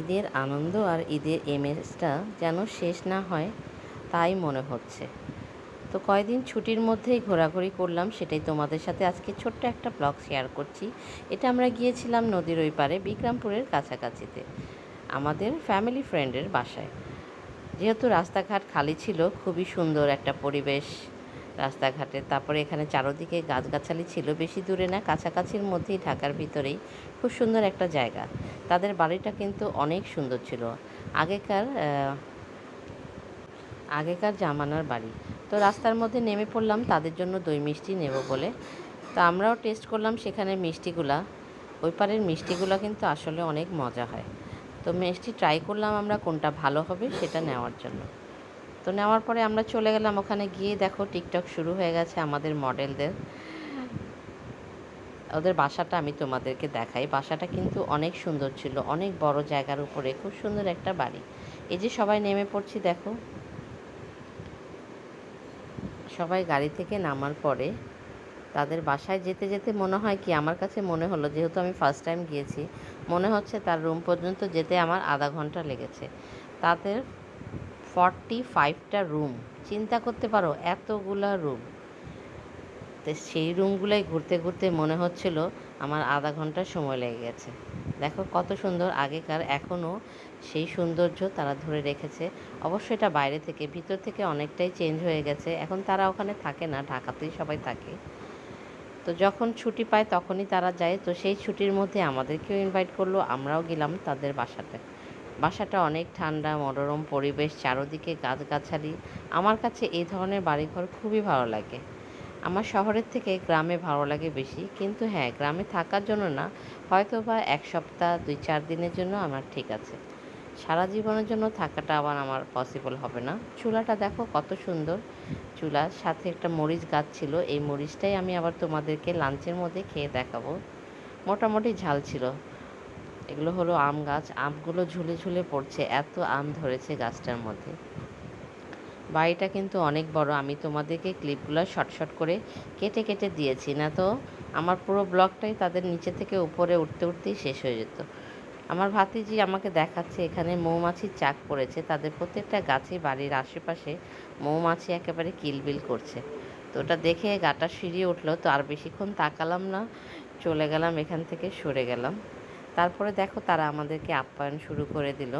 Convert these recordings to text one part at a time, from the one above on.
ঈদের আনন্দ আর ঈদের এমএসটা যেন শেষ না হয় তাই মনে হচ্ছে। তো কয়দিন ছুটির মধ্যেই ঘোরাঘুরি করলাম সেটাই তোমাদের সাথে আজকে ছোট্ট একটা ব্লগ শেয়ার করছি। এটা আমরা গিয়েছিলাম নদীর ওই পারে বিক্রমপুরের কাছাকাছিতে, আমাদের ফ্যামিলি ফ্রেন্ডের বাসায়। যেহেতু রাস্তাঘাট খালি ছিল, খুবই সুন্দর একটা পরিবেশ রাস্তাঘাটে। তারপরে এখানে চারোদিকে গাছগাছালি ছিল, বেশি দূরে না, কাছাকাছির মধ্যেই ঢাকার ভিতরেই। খুব সুন্দর একটা জায়গা। তাদের বাড়িটা কিন্তু অনেক সুন্দর ছিল। আগেকার আগেকার জামানার বাড়ি। তো রাস্তার মধ্যে নেমে পড়লাম, তাদের জন্য দই মিষ্টি নেব বলে। তো আমরাও টেস্ট করলাম সেখানে মিষ্টিগুলা। ওই পারের মিষ্টিগুলো কিন্তু আসলে অনেক মজা হয়। তো মিষ্টি ট্রাই করলাম আমরা কোনটা ভালো হবে সেটা নেওয়ার জন্য। তো নেওয়ার পরে আমরা চলে গেলাম ওখানে গিয়ে দেখো টিকটক শুরু হয়ে গেছে আমাদের মডেলদের। ওদের বাসাটা আমি তোমাদেরকে দেখাই। বাসাটা কিন্তু অনেক সুন্দর ছিল, অনেক বড় জায়গার উপরে, খুব সুন্দর একটা বাড়ি। এই যে সবাই নেমে পড়ছি দেখো। সবাই গাড়ি থেকে নামার পরে তাদের বাসায় যেতে যেতে মনে হয় কি, আমার কাছে মনে হলো যেহেতু আমি ফার্স্ট টাইম গিয়েছি, মনে হচ্ছে তার রুম পর্যন্ত যেতে আমার আধা ঘণ্টা লেগেছে। তাদের ফর্টি ফাইভটা রুম। চিন্তা করতে পারো, এতগুলা রুম। তো সেই রুমগুলোই ঘুরতে ঘুরতে মনে হচ্ছিল আমার আধা ঘণ্টা সময় লেগে গেছে। দেখো কত সুন্দর আগেকার এখনও সেই সৌন্দর্য তারা ধরে রেখেছে। অবশ্যই এটা বাইরে থেকে, ভিতর থেকে অনেকটাই চেঞ্জ হয়ে গেছে। এখন তারা ওখানে থাকে না, ঢাকাতেই সবাই থাকে। তো যখন ছুটি পায় তখনই তারা যায়। তো সেই ছুটির মধ্যে আমাদেরকেও ইনভাইট করল, আমরাও গেলাম তাদের বাসাতে। বাসাটা অনেক ঠান্ডা, মনোরম পরিবেশ, চারোদিকে গাছগাছালি। আমার কাছে এই ধরনের বাড়িঘর খুবই ভালো লাগে। আমার শহরের থেকে গ্রামে ভালো লাগে বেশি, কিন্তু হ্যাঁ গ্রামে থাকার জন্য না হয়তো বা এক সপ্তাহ, দুই চার দিনের জন্য আমার ঠিক আছে। সারা জীবনের জন্য থাকাটা আবার আমার পসিবল হবে না। চুলাটা দেখো কত সুন্দর। চুলার সাথে একটা মরিচ গাছ ছিল, এই মরিচটাই আমি আবার তোমাদেরকে লাঞ্চের মধ্যে খেয়ে দেখাবো। মোটামুটি ঝাল ছিল। এগুলো হলো আম গাছ। আমগুলো ঝুলে ঝুলে পড়ছে, এত আম ধরেছে গাছটার মধ্যে। বাড়িটা কিন্তু অনেক বড়, আমি তোমাদেরকে ক্লিপগুলো শর্ট শর্ট করে কেটে কেটে দিয়েছি, না তো? আমার পুরো ব্লগটাই তাদের নিচে থেকে উপরে উঠতে উঠতেই শেষ হয়ে যেত। আমার ভাতিজি আমাকে দেখাচ্ছে, এখানে মৌমাছির চাক পড়েছে, তাদের প্রত্যেকটা গাছে বাড়ির আশেপাশে মৌমাছি একেবারে কিলবিল করছে। তো ওটা দেখে গাটা সিঁড়িয়ে উঠল, তো আর বেশিক্ষণ তাকালাম না, চলে গেলাম, এখান থেকে সরে গেলাম। তারপরে দেখো তারা আমাদেরকে আপ্যায়ন শুরু করে দিল।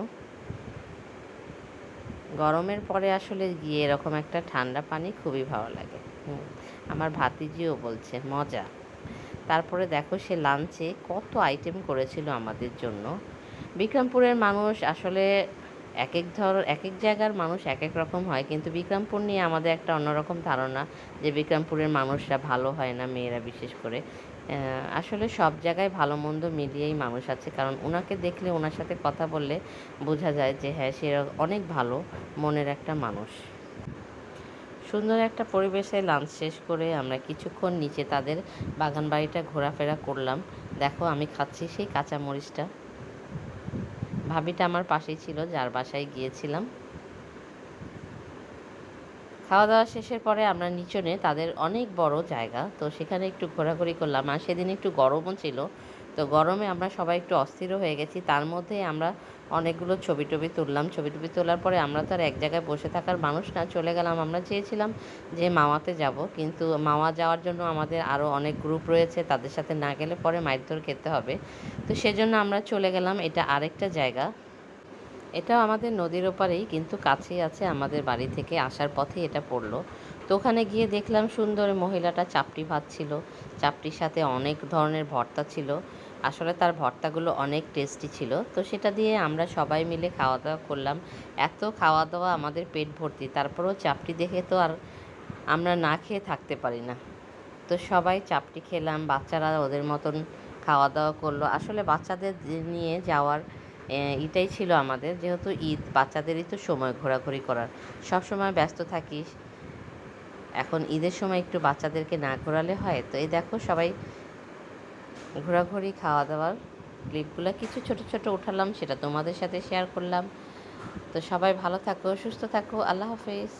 গরমের পরে আসলে গিয়ে এরকম একটা ঠান্ডা পানি খুবই ভালো লাগে। আমার ভাতিজিও বলছে, মজা। তারপরে দেখো সে লাঞ্চে কত আইটেম করেছিল আমাদের জন্য। বিক্রমপুরের মানুষ আসলে এক এক ধর এক এক জায়গার মানুষ এক এক রকম হয়, কিন্তু বিক্রমপুর নিয়ে আমাদের একটা অন্যরকম ধারণা যে বিক্রমপুরের মানুষরা ভালো হয় না, মেয়েরা বিশেষ করে। আসলে সব জায়গায় ভালো মন্দ মিলিয়েই মানুষ আছে। কারণ ওনাকে দেখলে ওনার সাথে কথা বললে বোঝা যায় যে হ্যাঁ সে অনেক ভালো মনের একটা মানুষ। সুন্দর একটা পরিবেশে লাঞ্চ শেষ করে আমরা কিছুক্ষণ নিচে তাদের বাগান বাড়িটা ঘোরাফেরা করলাম। দেখো, আমি খাচ্ছি সেই কাঁচা মরিচটা ভাবিটা আমার পাশেই ছিল, যার বাসায় গিয়েছিলাম। খাওয়া দাওয়া শেষের পরে আমরা নিচনে তাদের অনেক বড় জায়গা, তো সেখানে একটু ঘোরাঘুরি করলাম। আর সেদিন একটু গরমও ছিল, তো গরমে আমরা সবাই একটু অস্থিরও হয়ে গেছি। তার মধ্যে আমরা অনেকগুলো ছবি টবি তুললাম। ছবি টবি তোলার পরে আমরা তো আর এক জায়গায় বসে থাকার মানুষ না, চলে গেলাম। আমরা চেয়েছিলাম যে মাওয়াতে যাব, কিন্তু মাওয়া যাওয়ার জন্য আমাদের আরও অনেক গ্রুপ রয়েছে, তাদের সাথে না গেলে পরে মারধর খেতে হবে। তো সেজন্য আমরা চলে গেলাম। এটা আরেকটা জায়গা। এটাও আমাদের নদীর ওপারেই, কিন্তু কাছেই আছে আমাদের বাড়ি থেকে আসার পথে এটা পড়ল। তো ওখানে গিয়ে দেখলাম সুন্দর মহিলাটা চাপটি ভাত ছিল চাপটির সাথে অনেক ধরনের ভর্তা ছিল। আসলে তার ভর্তাগুলো অনেক টেস্টি ছিল। তো সেটা দিয়ে আমরা সবাই মিলে খাওয়া দাওয়া করলাম। এত খাওয়া দাওয়া আমাদের পেট ভর্তি, তারপরেও চাপটি দেখে তো আর আমরা না খেয়ে থাকতে পারি না। তো সবাই চাপটি খেলাম, বাচ্চারা ওদের মতন খাওয়া দাওয়া করল। আসলে বাচ্চাদের নিয়ে যাওয়ার এটাই ছিল আমাদের। যেহেতু ঈদ, বাচ্চাদেরই তো সময় ঘোরাঘুরি করার। সব সময় ব্যস্ত থাকিস। এখন ঈদের সময় একটু বাচ্চাদেরকে না ঘোরালে হয়। তো এই দেখো সবাই ঘোরাঘুরি খাওয়া দাওয়ার ক্লিপগুলো কিছু ছোট ছোট উঠালাম, সেটা তোমাদের সাথে শেয়ার করলাম। তো সবাই ভালো থাকো, সুস্থ থাকো। আল্লাহ হাফেজ।